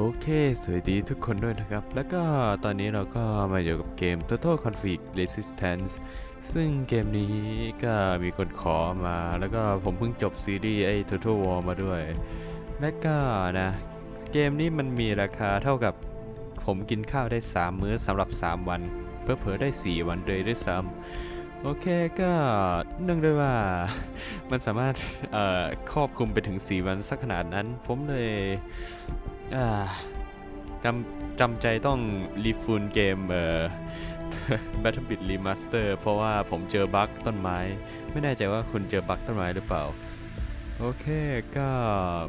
โอเค สวัสดีทุกคนด้วยนะครับ แล้วก็ตอนนี้เราก็มาอยู่กับเกม Total Conflict Resistance ซึ่งเกมนี้ก็มีคนขอมา แล้วก็ผมเพิ่งจบซีรีส์ไอ้ Total War มาด้วย และก็นะ เกมนี้มันมีราคาเท่ากับผมกินข้าวได้ 3 มื้อสำหรับ 3 วัน เพิ่อเผอได้ 4 วันเลยด้วยซ้ำโอเคก็เนื่องด้วยว่ามันสามารถครอบคลุมไปถึง 4 วันสักขนาดนั้น ผมเลย จำจำใจต้องรีฟูลเกมเอ่อ Battlebit Remaster เพราะว่าผมเจอบั๊กต้นไม้ ไม่แน่ใจว่าคุณเจอบั๊กต้นไม้หรือเปล่า โอเคก็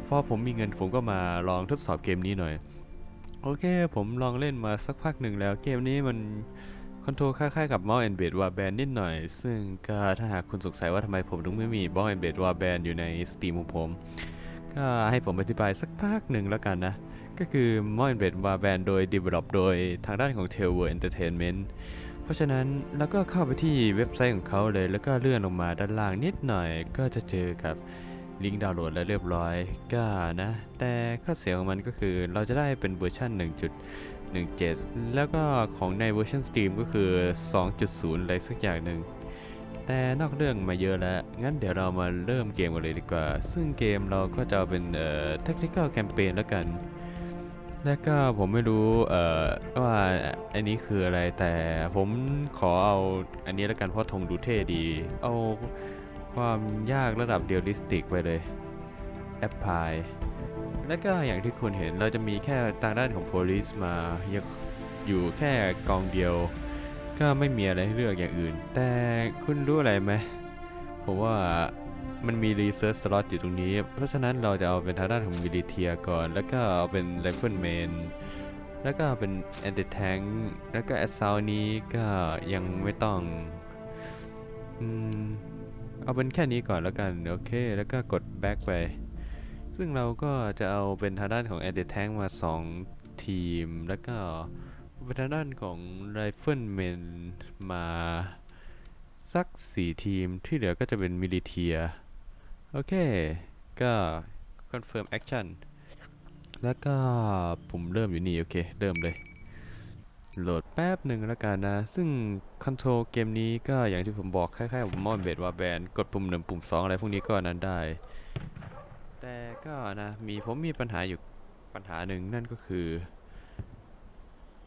พอผมมีเงินผมก็มาลองทดสอบเกมนี้หน่อย โอเคผมลองเล่นมาสักพักหนึ่งแล้วเกมนี้มันคอนโทรลคล้ายๆกับ Mouse and Blade Warband นิดหน่อย ซึ่งก็ถ้าหากคุณสงสัยว่าทำไมผมถึงไม่มี Mouse and Blade Warband อยู่ใน Steam ของผม ก็ให้ผมอธิบายสักพักหนึ่งแล้วกันนะ ก็คือ m o n b e d Warband โดย Develop โดยทางด้านของ t a i l w o r d Entertainment เพราะฉะนั้นแล้วก็เข้าไปที่เว็บไซต์ของเขาเลย แล้วก็เลื่อนลงมาด้านล่างนิดหน่อย ก็จะเจอกับลิงก์ดาวน์โหลดแล้วเรียบร้อยก็นะ แต่ข้อเสียของมันก็คือเราจะได้เป็นเวอร์ชัน1.17 แล้วก็ของในเวอร์ชัน Steam ก็คือ 2.0 อะไรสักอย่างหนึ่งแต่นอกเรื่องมาเยอะแล้ว งั้นเดี๋ยวเรามาเริ่มเกมกันเลยดีกว่า ซึ่งเกมเราก็จะเอาเป็นเอ่อ tactical campaign แล้วกัน แล้วก็ผมไม่รู้เอ่อว่าอันนี้คืออะไรแต่ผมขอเอาอันนี้แล้วกันเพราะธงดูเท่ดี เอาความยากระดับเดียลิสติกไปเลยแอปพลายแล้วก็อย่างที่คุณเห็นเราจะมีแค่ทางด้านของ police มาอยู่แค่กองเดียว ก็ไม่มีอะไรให้เลือกอย่างอื่น แต่คุณรู้อะไรไหมผมว่า มันมี research slot อยู่ตรงนี้ เพราะฉะนั้นเราจะเอาเป็นทางด้านของ militia ก่อน แล้วก็เอาเป็น rifleman แล้วก็เอาเป็น anti tank แล้วก็ assault นี้ก็ยังไม่ต้องอืมเอาเป็นแค่นี้ก่อนแล้วกัน โอเค แล้วก็กด back ไป ซึ่งเราก็จะเอาเป็นทางด้านของ anti tank มา 2 ทีม แล้วก็เป็นทางด้านของ Rifleman มาสัก 4 ทีมที่เหลือก็จะเป็นมิลิเทีย โอเค ก็ Confirm Action แล้วก็ผมเริ่มอยู่นี่ โอเค เริ่มเลย โหลดแป๊บหนึ่งแล้วกันนะ ซึ่งคอนโทรลเกมนี้ก็อย่างที่ผมบอกคล้ายๆกับมอนเบดว่าแบนกดปุ่มหนึ่งปุ่มสองอะไรพวกนี้ก็นั้นได้ แต่ก็นะ มีผมมีปัญหาอยู่ปัญหาหนึ่งนั่นก็คือ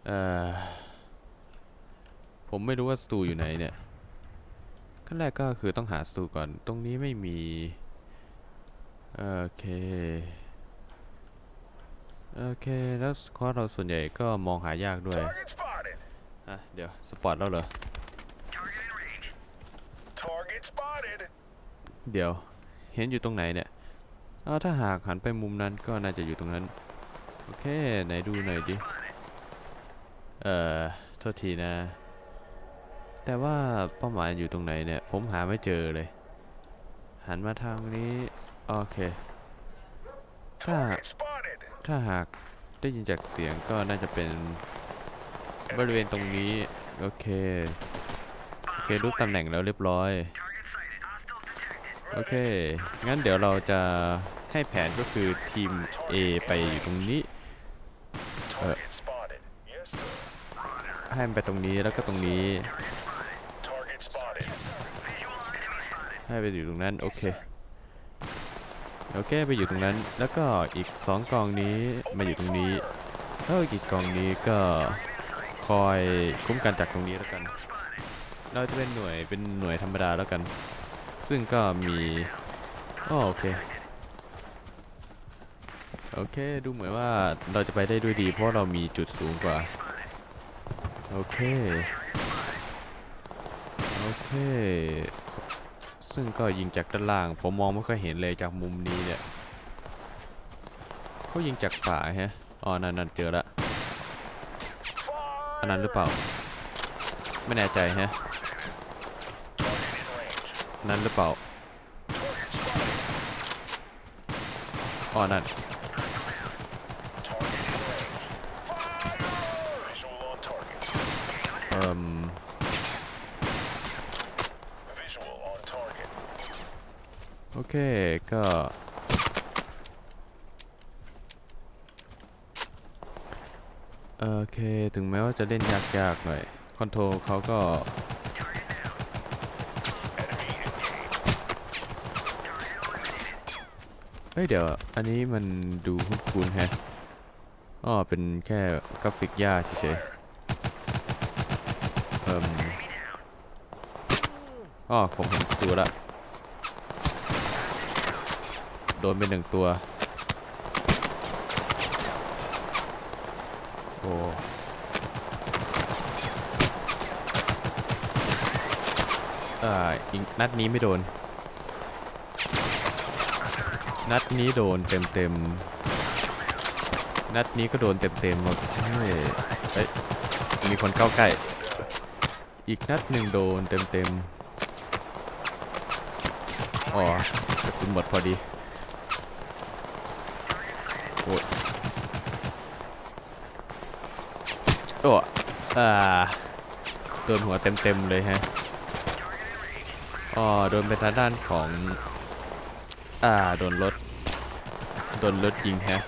เอ่อ ผมไม่รู้ว่าสตูอยู่ไหนเนี่ยขั้นแรกก็คือต้องหาสตูก่อน ตรงนี้ไม่มี โอเค โอเค แล้วคอร์สเราส่วนใหญ่ก็มองหายากด้วย Target spotted. อะ เดี๋ยว สปอร์ตแล้วเหรอ Target spotted. เดี๋ยว เห็นอยู่ตรงไหนเนี่ยเอาถ้าหากหันไปมุมนั้นก็น่าจะอยู่ตรงนั้น โอเค ไหนดูหน่อยดิ เอ่อ โทษทีนะ แต่ว่าเป้าหมายอยู่ตรงไหนเนี่ย ผมหาไม่เจอเลย หันมาทางนี้ โอเค ถ้า Target spotted. ถ้าหากได้ยินจากเสียงก็น่าจะเป็นบริเวณตรงนี้ โอเค โอเครู้ตำแหน่งแล้วเรียบร้อย โอเค งั้นเดี๋ยวเราจะให้แผนก็คือทีม A ไปอยู่ตรงนี้ Target spotted. Yes, sir. ให้มันไปตรงนี้แล้วก็ตรงนี้ Target spotted. ให้ไปอยู่ตรงนั้น โอเค โอเคไปอยู่ตรงนั้น แล้วก็อีก 2กองนี้มาอยู่ตรงนี้แล้วอีกกองนี้ก็คอยคุ้มกันจากตรงนี้แล้วกัน เราจะเป็นหน่วยเป็นหน่วยธรรมดาแล้วกัน ซึ่งก็มีอ้อโอเคโอเค ดูเหมือนว่าเราจะไปได้ด้วยดี เพราะเรามีจุดสูงกว่า โอเค โอเค ซึ่งก็ยิงจากด้านล่าง ผมมองไม่ค่อยเห็นเลยจากมุมนี้เนี่ยเขายิงจากฝ่าฮะอ๋อนั่นนั่นเจอละอันนั้นหรือเปล่า ไม่แน่ใจฮะอันนั้นหรือเปล่าอ๋อนั่นเอ่ม Visual on target. โอ เคก็ โอเค ถึงแม้ว่าจะเล่นยากๆหน่อย คอนโทรลเขาก็เฮ้ยเดี๋ยวอันนี้มันดูคุ้นๆแฮะอ๋อเป็นแค่กราฟิกย่าเฉยๆเอ่มอ๋อผมเห็นสตูละ โดนไปหนึ่งตัว โอ้ อ่าอีกนัดนี้ไม่โดน นัดนี้โดนเต็มเต็ม นัดนี้ก็โดนเต็มเต็มหมดเฮ้ย มีคนเข้าใกล้ อีกนัดหนึ่งโดนเต็มเต็มอ๋อกระสุนหมดพอดี โอ้ยโอ้อ่าโดนหัวเต็มเต็มๆเลยฮะอ๋อโดนเป็นทางด้านของ อ่า โดนรถ โดนรถยิงแฮะ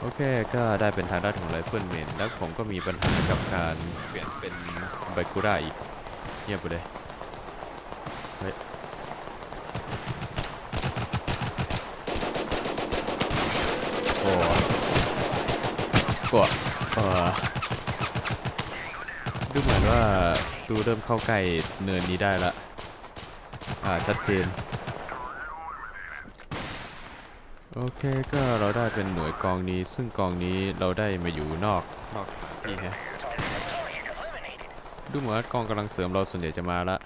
โอเค ก็ได้เป็นทางด้านของไรเฟิลเมน แล้วผมก็มีปัญหากับการเปลี่ยนเป็นไบคูร่าอีก เงียบไปเลย เฮ้ย โอ้ ก็ดูเหมือนว่าสตูเริ่มเข้าใกล้เนินนี้ได้ละอ่าชัดเจน โอเคก็เราได้เป็นหน่วยกองนี้ ซึ่งกองนี้เราได้มาอยู่นอกนอกสถานที่ฮะดูเหมือนกองกำลังเสริมเราส่วนใหญ่จะมาละ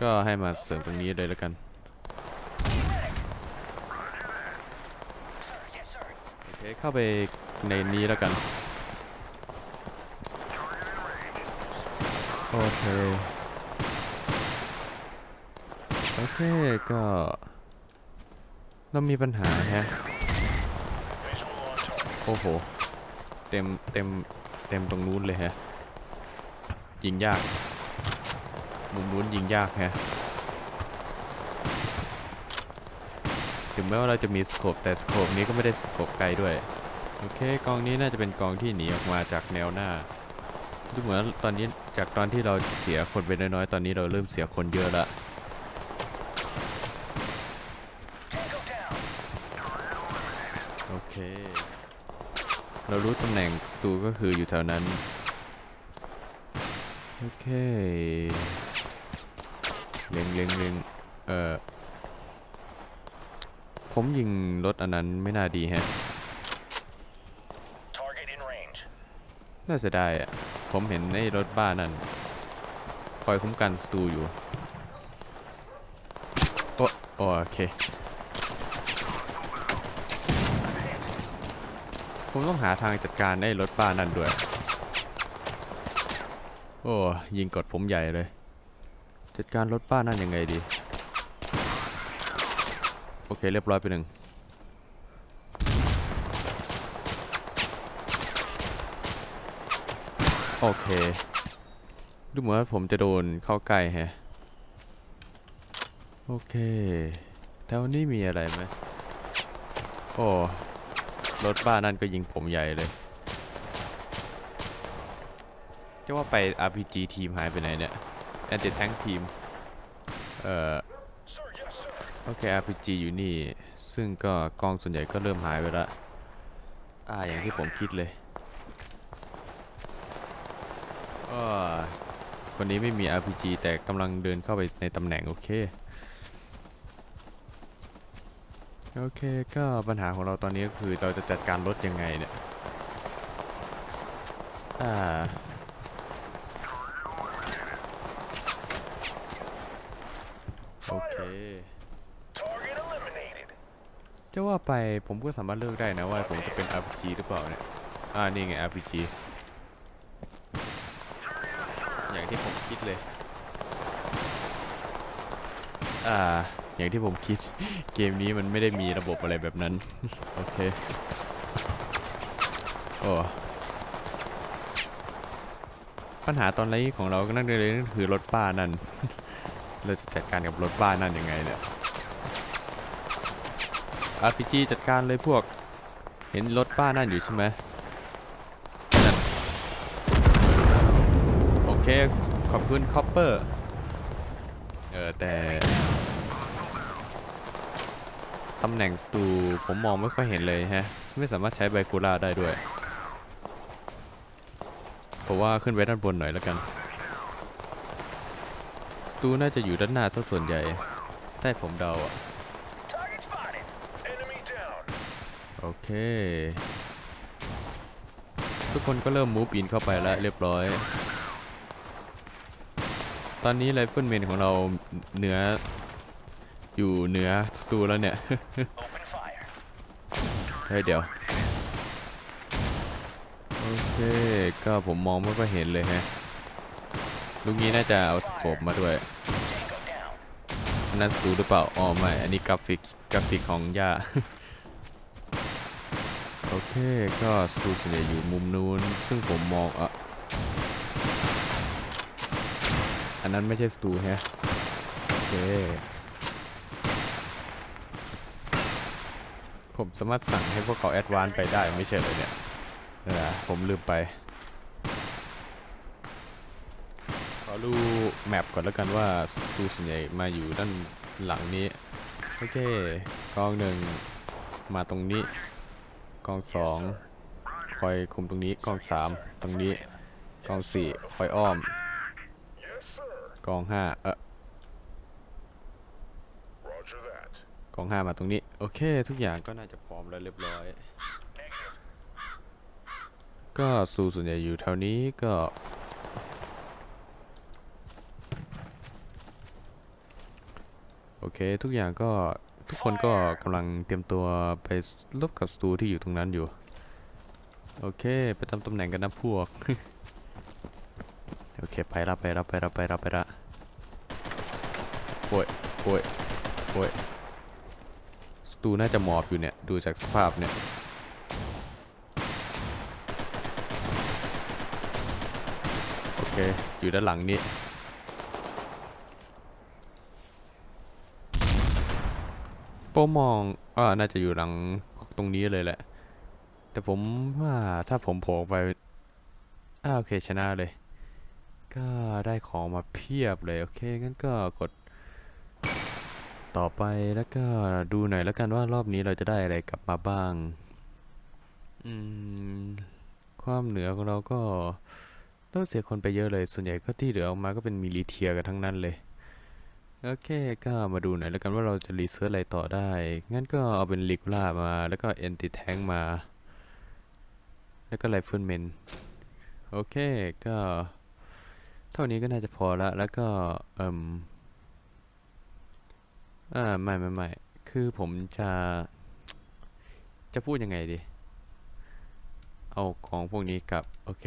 ก็ให้มาเสริมตรงนี้เลยแล้วกัน โอ เข้าไปในนี้แล้วกัน โอเค โอเค ก็ เรามีปัญหาฮะ โอ้โห เต็มเต็มเต็มตรงนู้นเลยฮะ ยิงยาก มุมนู้นยิงยากฮะ ถึงแม้ว่าเราจะมีสโคปแต่สโคปนี้ก็ไม่ได้สโคปไกลด้วย โอเคกองนี้น่าจะเป็นกองที่หนีออกมาจากแนวหน้าดูเหมือนตอนนี้จากตอนที่เราเสียคนไปน้อยๆ ตอนนี้เราเริ่มเสียคนเยอะละโอเค เรารู้ตำแหน่งสตูก็คืออยู่แถวนั้น โอเค เล็งเล็งเล็งเอ่อ ผมยิงรถอันนั้นไม่น่าดีแฮะ Target in range. น่าจะได้อะผมเห็นไอ้รถบ้านนั่น คอยคุ้มกันสตูอยู่ โอ้โอโอเค ผมต้องหาทางจัดการไอ้รถบ้านนั่นด้วย โอ้ยิงกดผมใหญ่เลย จัดการรถบ้านนั่นยังไงดี โอเค เรียบร้อยไปหนึ่งโอเค ดูเหมือนว่าผมจะโดนเข้าใกล้แฮะ โอเค แถวนี้มีอะไรไหมโอ้ รถบ้านนั่นก็ยิงผมใหญ่เลยจะว่าไป RPG ทีมหายไปไหนเนี่ย Anti Tank ทีม เอ่อ โอเค RPG อยู่นี่ ซึ่งก็กองส่วนใหญ่ก็เริ่มหายไปละอ่าอย่างที่ผมคิดเลยอ้อคนนี้ไม่มี RPG แต่กำลังเดินเข้าไปในตำแหน่งโอเค โอเคก็ปัญหาของเราตอนนี้ก็คือเราจะจัดการรถยังไงเนี่ย อ่า โอเค Target eliminated. จะว่าไปผมก็สามารถเลือกได้นะว่าผมจะเป็น RPG หรือเปล่าเนี่ย อ่านี่ไง RPG อย่างที่ผมคิดเลย อ่า อย่างที่ผมคิด เกมนี้มันไม่ได้มีระบบอะไรแบบนั้น โอเค โอ้ปัญหาตอนนี้ของเราก็นั่นเลยนั่นคือรถป้านั่น เราจะจัดการกับรถบ้านนั่นยังไงเนี่ย RPG จัดการเลยพวก เห็นรถป้านั่นอยู่ใช่ไหมนั่นโอเค ขอบคุณคอปเปอร์ เออ แต่ตำแหน่งสตูผมมองไม่ค่อยเห็นเลยฮะ ไม่สามารถใช้ไบคูล่าได้ด้วยเพราะว่าขึ้นไปด้านบนหน่อยแล้วกัน สตูน่าจะอยู่ด้านหน้าซะส่วนใหญ่ใต้ผมเดาอะ โอเค ทุกคนก็เริ่มมูฟอินเข้าไปแล้วเรียบร้อย ตอนนี้ไรเฟิลเมนของเราเหนือ อยู่เหนือสตูแล้วเนี่ย เฮ้ยเดี๋ยว โอเค ก็ผมมองไม่ค่อยเห็นเลยฮะ ลูกนี้น่าจะเอาสโคปมาด้วยนนั้นสตูหรือเปล่า อ๋อไม่ อันนี้กราฟิก กราฟิกของย่า เค ก็สตูส่วนใหญ่อยู่มุมนู้น ซึ่งผมมองอะอันนั้นไม่ใช่สตูแฮะโอเค ผมสามารถสั่งให้พวกเขาแอดวานไปได้ไม่ใช่เลยเนี่ยเออผมลืมไป ขอดูแมปก่อนแล้วกันว่าสตูส่วนใหญ่มาอยู่ด้านหลังนี้ โอเค กองหนึ่งมาตรงนี้ กองสองคอยคุมตรงนี้กองสามตรงนี้กองสี่คอยอ้อม Yes, sir. กองห้าเออ Roger that. กองห้ามาตรงนี้ โอเค ทุกอย่างก็น่าจะพร้อมแล้วเรียบร้อย Negative. ก็สูส่วนใหญ่อยู่แถวนี้ก็โอเค ทุกอย่างก็ ทุกคนก็กำลังเตรียมตัวไปลบกับสตูที่อยู่ตรงนั้นอยู่ โอเค ไปตามตำแหน่งกันนะพวก โอเค ไปละไปละไปละไปละไปละโอ้ยโอ้ยโอ้ยสตูน่าจะหมอบอยู่เนี่ย ดูจากสภาพเนี่ยโอเค อยู่ด้านหลังนี้ โปรมองอ่าน่าจะอยู่หลังตรงนี้เลยแหละ แต่ผมว่าถ้าผมโผล่ไปอ่าโอเคชนะเลย ก็ได้ของมาเพียบเลย โอเค งั้นก็กด ต่อไปแล้วก็ดูหน่อยแล้วกันว่ารอบนี้เราจะได้อะไรกลับมาบ้าง อืม ความเหนือของเราก็ต้องเสียคนไปเยอะเลย ส่วนใหญ่ก็ที่เหลือออกมาก็เป็นมิลิเทียกันทั้งนั้นเลย โอเคก็มาดูหน่อยแล้วกันว่าเราจะรีเสิร์ชอะไรต่อได้ งั้นก็เอาเป็นลิกูล่ามาแล้วก็เอนติแทงมา แล้วก็ไรเฟิลเมนโอเคก็ เท่านี้ก็น่าจะพอละ แล้วก็เอ่มอ่าไม่ไม่ไม่คือผมจะ จะพูดยังไงดี เอาของพวกนี้กลับ โอเค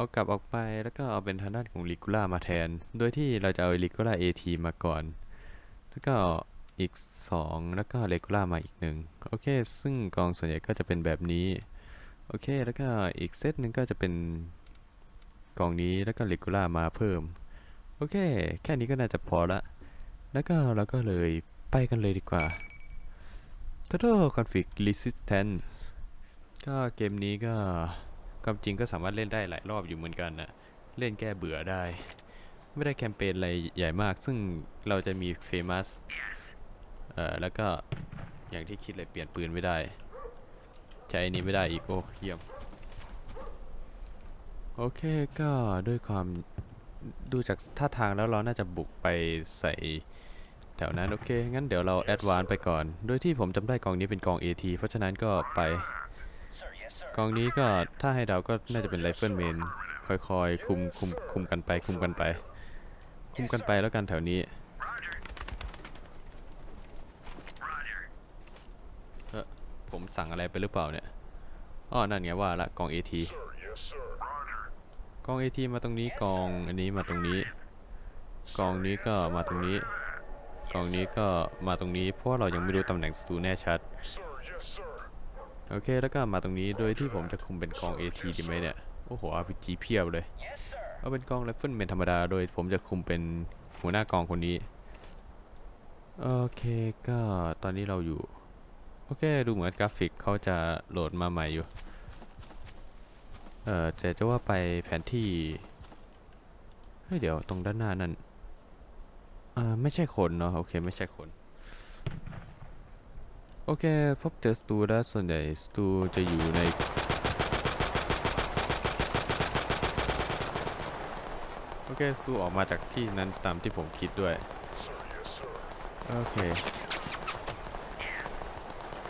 เอากลับออกไปแล้วก็เอาเป็นทางด้านของลิกูล่ามาแทน โดยที่เราจะเอาลิกูล่า AT มาก่อน แล้วก็อีก 2 แล้วก็เลกูล่ามาอีกหนึ่งโอเค ซึ่งกองส่วนใหญ่ก็จะเป็นแบบนี้ โอเค แล้วก็อีกเซตหนึ่งก็จะเป็นกองนี้แล้วก็เลกูล่ามาเพิ่ม โอเค แค่นี้ก็น่าจะพอละ แล้วก็เราก็เลยไปกันเลยดีกว่า Total Config Resistance ก็เกมนี้ก็ ความจริงก็สามารถเล่นได้หลายรอบอยู่เหมือนกันนะเล่นแก้เบื่อได้ ไม่ได้แคมเปญอะไรใหญ่มาก ซึ่งเราจะมีเฟมัสเอ่อแล้วก็อย่างที่คิดเลยเปลี่ยนปืนไม่ได้ ใช้นี้ไม่ได้อีกโอ้เยี่ยม โอเคก็ด้วยความดูจากท่าทางแล้วเราน่าจะบุกไปใส่แถวนั้น โอเค งั้นเดี๋ยวเราแอดวานไปก่อน โดยที่ผมจำได้กองนี้เป็นกอง AT เพราะฉะนั้นก็ไป กองนี้ก็ถ้าให้เดาก็น่าจะเป็นไรเฟิลเมนค่อยๆ คุมคุมคุมกันไป คุมกันไป คุมกันไปแล้วกันแถวนี้เออผมสั่งอะไรไปหรือเปล่าเนี่ยอ้อนั่นไงว่าละกอง AT Sir, yes, sir. Roger. กอง AT มาตรงนี้กองอันนี้มาตรงนี้ กองนี้ก็มาตรงนี้ กองนี้ก็มาตรงนี้เพราะว่าเรายังไม่รู้ตำแหน่งศัตรูแน่ชัด โอเค แล้วก็มาตรงนี้โดยที่ผมจะคุมเป็นกอง AT ดีไหมเนี่ย โอ้โห RPG เพียบเลย Yes, sir. เอาเป็นกองไรเฟิลเมนธรรมดา โดยผมจะคุมเป็นหัวหน้ากองคนนี้ โอเค ก็ตอนนี้เราอยู่ โอเค ดูเหมือนกราฟิกเขาจะโหลดมาใหม่อยู่ เออแต่จะว่าไปแผนที่เฮ้ยเดี๋ยวตรงด้านหน้านั่นเออไม่ใช่คนเนาะ โอเค ไม่ใช่คน โอเค พบเจอสตูแล้วส่วนใหญ่สตูจะอยู่ใน โอเค สตูออกมาจากที่นั้นตามที่ผมคิดด้วย โอเค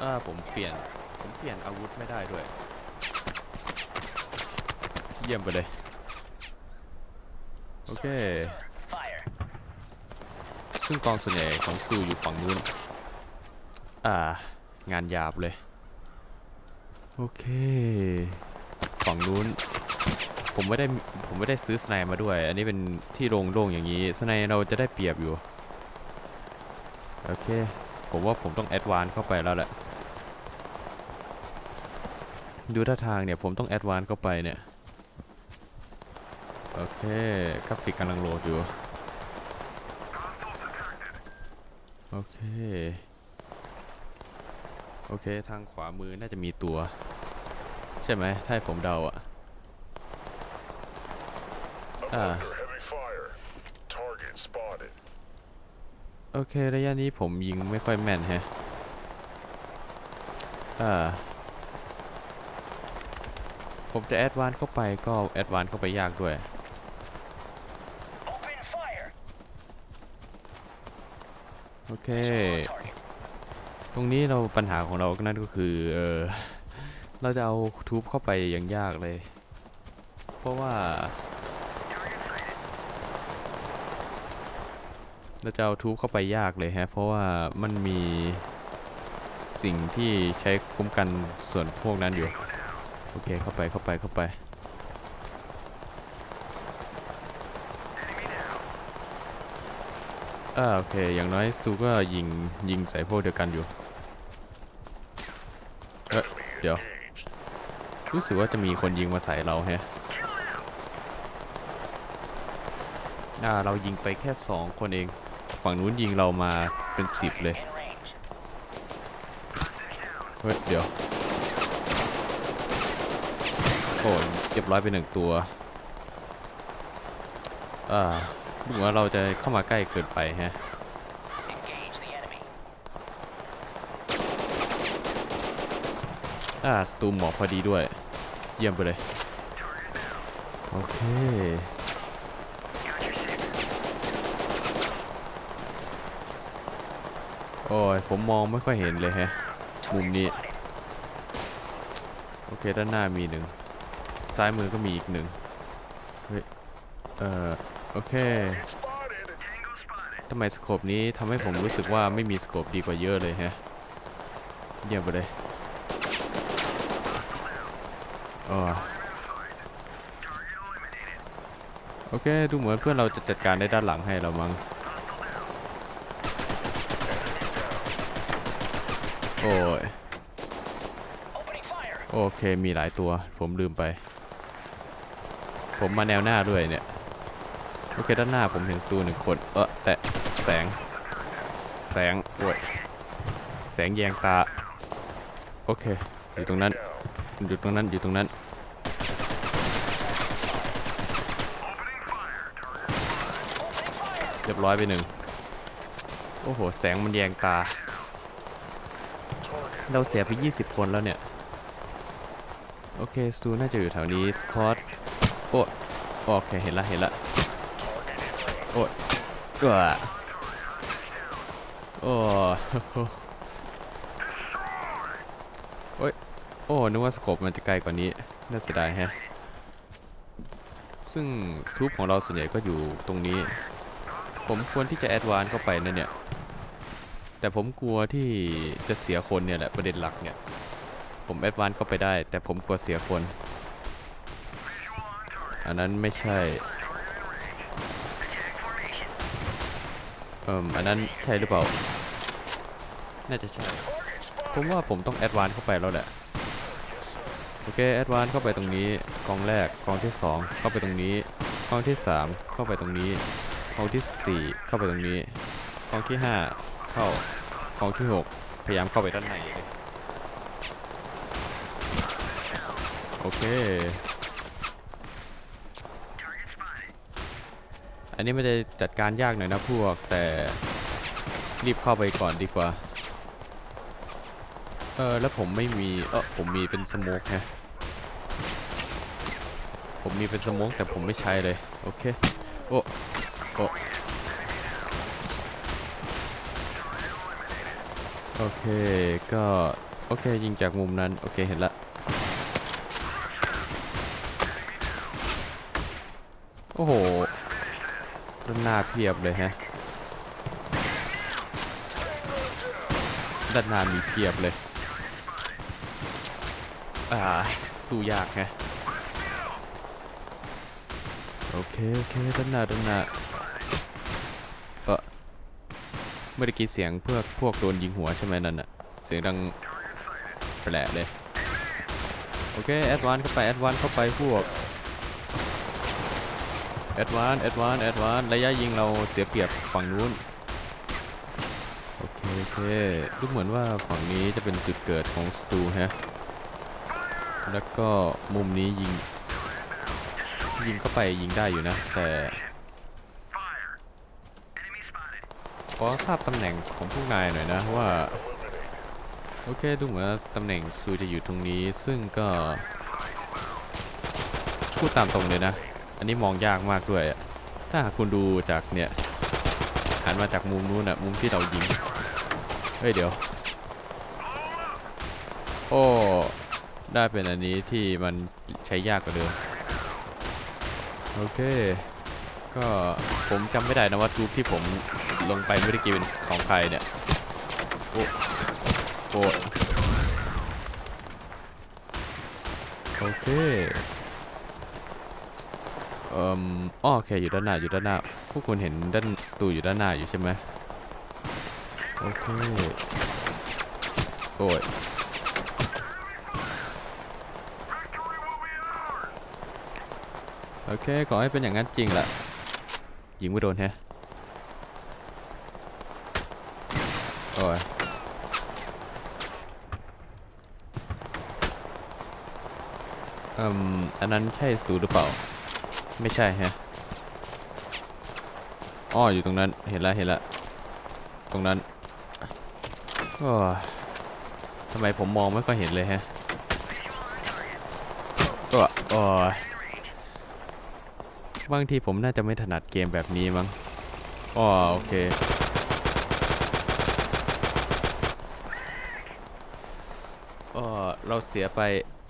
อ่า ผมเปลี่ยน ผมเปลี่ยนอาวุธไม่ได้ด้วย เยี่ยมไปเลย โอเค ซึ่งกองส่วนใหญ่ของซูอยู่ฝั่งนู้น อ่างานหยาบเลย โอเค ฝั่งนู้น ผมไม่ได้ ผมไม่ได้ซื้อสไนมาด้วย อันนี้เป็นที่โล่งๆอย่างนี้สไนเราจะได้เปรียบอยู่ โอเค ผมว่าผมต้องแอดวานเข้าไปแล้วแหละ ดูท่าทางเนี่ยผมต้องแอดวานเข้าไปเนี่ย โอเคกราฟิกกำลังโหลดอยู่ โอเค โอเค ทางขวามือน่าจะมีตัว ใช่ไหมถ้าผมเดาอะโอเค ระยะนี้ผมยิงไม่ค่อยแม่นแฮะอ่าผมจะแอดวานเข้าไปก็แอดวานเข้าไปยากด้วยโอเค รงนี้เราปัญหาของเราก็นั่นก็คือเออเราจะเอาทูบเข้าไปอย่างยากเลย เพราะว่า เราจะเอาทูบเข้าไปยากเลยฮะ เพราะว่ามันมีสิ่งที่ใช้คุ้มกันส่วนพวกนั้นอยู่ โอเคเข้าไปเข้าไปเข้าไปอ่าโอเค อย่างน้อยซูก็ยิงยิงใส่พวกเดียวกันอยู่ เดี๋ยว รู้สึกว่าจะมีคนยิงมาใส่เราแฮะอ่าเรายิงไปแค่สองคนเอง ฝั่งนู้นยิงเรามาเป็นสิบเลย เฮ้ย เดี๋ยว โอ้ยเรียบร้อยไปหนึ่งตัว อ่าดูว่าเราจะเข้ามาใกล้เกินไปฮะ อ่าสตูมหมอพอดีด้วย เยี่ยมไปเลย โอเคโอ้ย ผมมองไม่ค่อยเห็นเลยแฮะ มุมนี้ โอเค ด้านหน้ามีหนึ่ง ซ้ายมือก็มีอีกหนึ่ง เฮ้ย เอ่อ โอเค ทำไมสโคปนี้ทำให้ผมรู้สึกว่าไม่มีสโคปดีกว่าเยอะเลยฮะ เยี่ยมไปเลย โอ้โอเค ดูเหมือนเพื่อนเราจะจัดการได้ด้านหลังให้เรามั้ง โอ้ย โอเค มีหลายตัว ผมลืมไป ผมมาแนวหน้าด้วยเนี่ย โอเค ด้านหน้าผมเห็นสตูหนึ่งคน เออแต่แสง แสง โอ้ย แสงแยงตา โอเค อยู่ตรงนั้น อยู่ตรงนั้น อยู่ตรงนั้น รียบร้อยไปหนึ่งโอ้โห แสงมันแยงตา เราเสียไป 20 คนแล้วเนี่ย โอเคสตูน่าจะอยู่แถวนี้สคอตโอ้โอเค เห็นละเห็นละโอ้ยเกือโอ้โอ้ยโอ้นึกว่าสโคปมันจะไกลกว่านี้ น่าเสียดายแฮะ ซึ่งทูบของเราส่วนใหญ่ก็อยู่ตรงนี้ ผมควรที่จะแอดวานเข้าไปนะเนี่ย แต่ผมกลัวที่จะเสียคนเนี่ยแหละประเด็นหลักเนี่ย ผมแอดวานเข้าไปได้ แต่ผมกลัวเสียคน อันนั้นไม่ใช่ เอ่มอันนั้นใช่หรือเปล่า น่าจะใช่ ผมว่าผมต้องแอดวานเข้าไปแล้วแหละ โอเคแอดวานเข้าไปตรงนี้กองแรกกองที่ 2 เข้าไปตรงนี้กองที่ 3 เข้าไปตรงนี้ กองที่ 4 เข้าไปตรงนี้กองที่ 5 เข้ากองที่ 6 พยายามเข้าไปด้านในโอเค อันนี้ไม่ได้จัดการยากหน่อยนะพวก แต่รีบเข้าไปก่อนดีกว่า เออแล้วผมไม่มีเออผมมีเป็นสโมกนะผมมีเป็นสโมกแต่ผมไม่ใช้เลย โอเค โอ้ โอโอเค ก็ โอเค ยิงจากมุมนั้น โอเค เห็นละ โอ้โหด้านหน้าเพียบเลยฮะด้านหน้ามีเพียบเลย อ่า สู้ยากไงโอเค โอเคด้านหน้าด้านหน้า เออ เมื่อกี้เสียงเพื่อพวกโดนยิงหัวใช่ไหมนั่นอะเสียงดังแปลกเลย โอเคแอดวานเข้าไปแอดวานเข้าไปพวกแอดวานแอดวานแอดวานระยะยิงเราเสียเปรียบฝั่งนู้นโอเคโอเคดูเหมือนว่าฝั่งนี้จะเป็นจุดเกิดของสตูฮะแล้วก็มุมนี้ยิงยิงเข้าไปยิงได้อยู่นะ แต่ ขอทราบตำแหน่งของพวกนายหน่อยนะว่า โอเคดูเหมือนตำแหน่งซูจะอยู่ตรงนี้ ซึ่งก็พูดตามตรงเลยนะ อันนี้มองยากมากด้วย ถ้าหากคุณดูจากเนี่ยหันมาจากมุมนู้นอะมุมที่เรายิง เฮ้ยเดี๋ยว โอ้ได้เป็นอันนี้ที่มันใช้ยากกว่าเดิม โอเค ก็ผมจำไม่ได้นะว่าทูปที่ผม ลงไปเมื่อกี้เป็นของใครเนี่ย โอ้โอ้โอเคเอ่มอ้อโอเค อยู่ด้านหน้า อยู่ด้านหน้า พวกคุณเห็นด้านตูอยู่ด้านหน้าอยู่ใช่ไหมโอเค โอ้ยโอเค ขอให้เป็นอย่างนั้นจริงแหละยิงไม่โดนแฮะ โอ้ยอืมอันนั้นใช่สตูหรือเปล่า ไม่ใช่ฮะอ้ออยู่ตรงนั้นเห็นละเห็นละตรงนั้นโอ้ยทำไมผมมองไม่ค่อยเห็นเลยฮะก็โอ้ยบางทีผมน่าจะไม่ถนัดเกมแบบนี้มั้งอ๋อโอเค อ๋อ เราเสียไป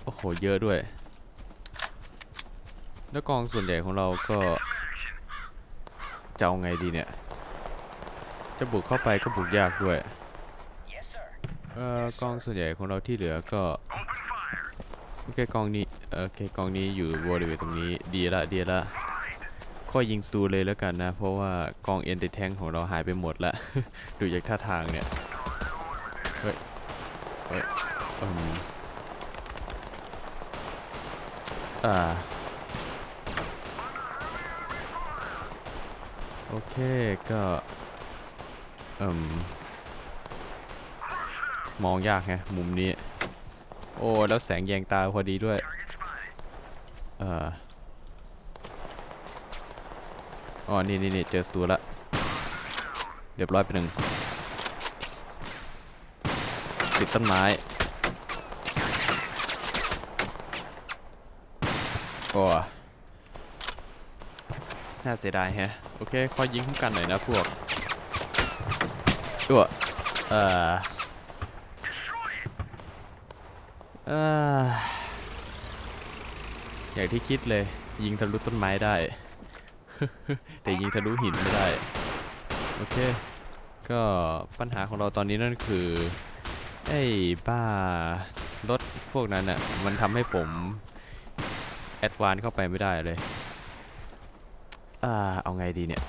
โอ้โห เยอะด้วย แล้วกองส่วนใหญ่ของเราก็จะเอาไงดีเนี่ย จะบุกเข้าไปก็บุกยากด้วย เอ่อกองส่วนใหญ่ของเราที่เหลือก็ โอเคกองนี้ โอเคกองนี้อยู่บริเวณตรงนี้ ดีละดีละข้อยิงสตูเลยแล้วกันนะ เพราะว่ากองเอ็นติแทงของเราหายไปหมดละ ดูจากท่าทางเนี่ย เฮ้ย เฮ้ย อ่าโอเคก็อืมมองยากไงมุมนี้ โอ้แล้วแสงแยงตาพอดีด้วยเอออ๋อนี่นี่นี่เจอสตูละเรียบร้อยไปหนึ่งติดต้นไม้ โอ้น่าเสียดายแฮะ โอเค คอยยิงคุ้มกันหน่อยนะพวกตัวเอ่อออย่างที่คิดเลย ยิงทะลุต้นไม้ได้ แต่ยิงทะลุหินไม่ได้ โอเค ก็ปัญหาของเราตอนนี้นั่นคือ ไอ้บ้ารถพวกนั้นอะ มันทำให้ผม แอดวานเข้าไปไม่ได้เลย อ่า เอาไงดีเนี่ย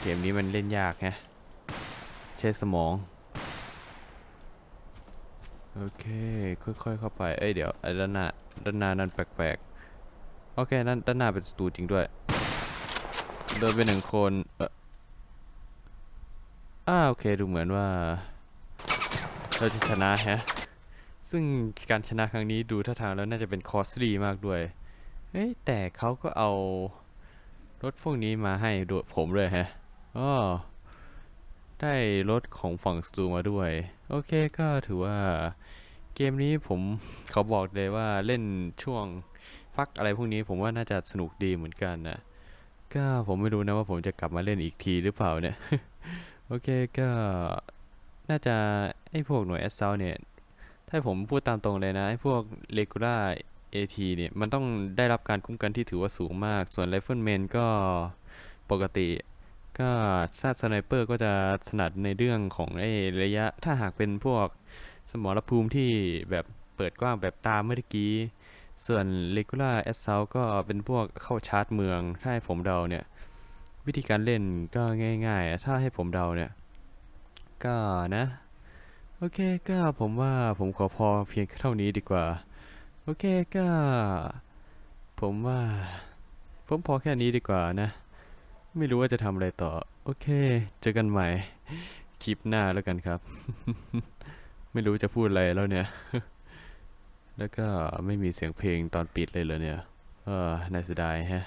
เกมนี้มันเล่นยากแฮะใช้สมอง โอเค ค่อยๆเข้าไป เอ้ย เดี๋ยวด้านหน้าด้านหน้านั่นแปลกๆ โอเคนั่นด้านหน้าเป็นสตูจริงด้วย เดินไปหนึ่งคน เอออ่าโอเค ดูเหมือนว่า เราจะชนะแฮะ ซึ่งการชนะครั้งนี้ดูท่าทางแล้วน่าจะเป็นคอสตีมากด้วย เอ้ยแต่เขาก็เอารถพวกนี้มาให้ดูผมเลยฮะอ๋อได้รถของฝั่งสตูมาด้วย โอเคก็ถือว่าเกมนี้ผมเขาบอกเลยว่าเล่นช่วงพักอะไรพวกนี้ผมว่าน่าจะสนุกดีเหมือนกันนะก็ผมไม่รู้นะว่าผมจะกลับมาเล่นอีกทีหรือเปล่าเนี่ย โอเคก็น่าจะไอ้พวกหน่วยแอสเซลเนี่ย ถ้าผมพูดตามตรงเลยนะไอ้พวกเลกูล่า AT เนี่ยมันต้องได้รับการคุ้มกันที่ถือว่าสูงมาก ส่วนไรเฟิลแมนก็ปกติ ก็ซาสไนเปอร์ก็จะถนัดในเรื่องของไอ้ระยะ ถ้าหากเป็นพวกสมรภูมิที่แบบเปิดกว้างแบบตามเมื่อกี้ ส่วน Regular Assault ก็เป็นพวกเข้าชาร์จเมือง ถ้าให้ผมเดาเนี่ย วิธีการเล่นก็ง่าย ๆ ถ้าให้ผมเดาเนี่ย ก็นะ โอเคก็ผมว่าผมขอพอเพียงเท่านี้ดีกว่า โอเคก็ ผมว่า ผมพอแค่นี้ดีกว่านะ ไม่รู้ว่าจะทำอะไรต่อ โอเค เจอกันใหม่ คลิปหน้าแล้วกันครับ ไม่รู้จะพูดอะไรแล้วเนี่ย แล้วก็ไม่มีเสียงเพลงตอนปิดเลยเหรอเนี่ย เออน่าเสียดายฮะ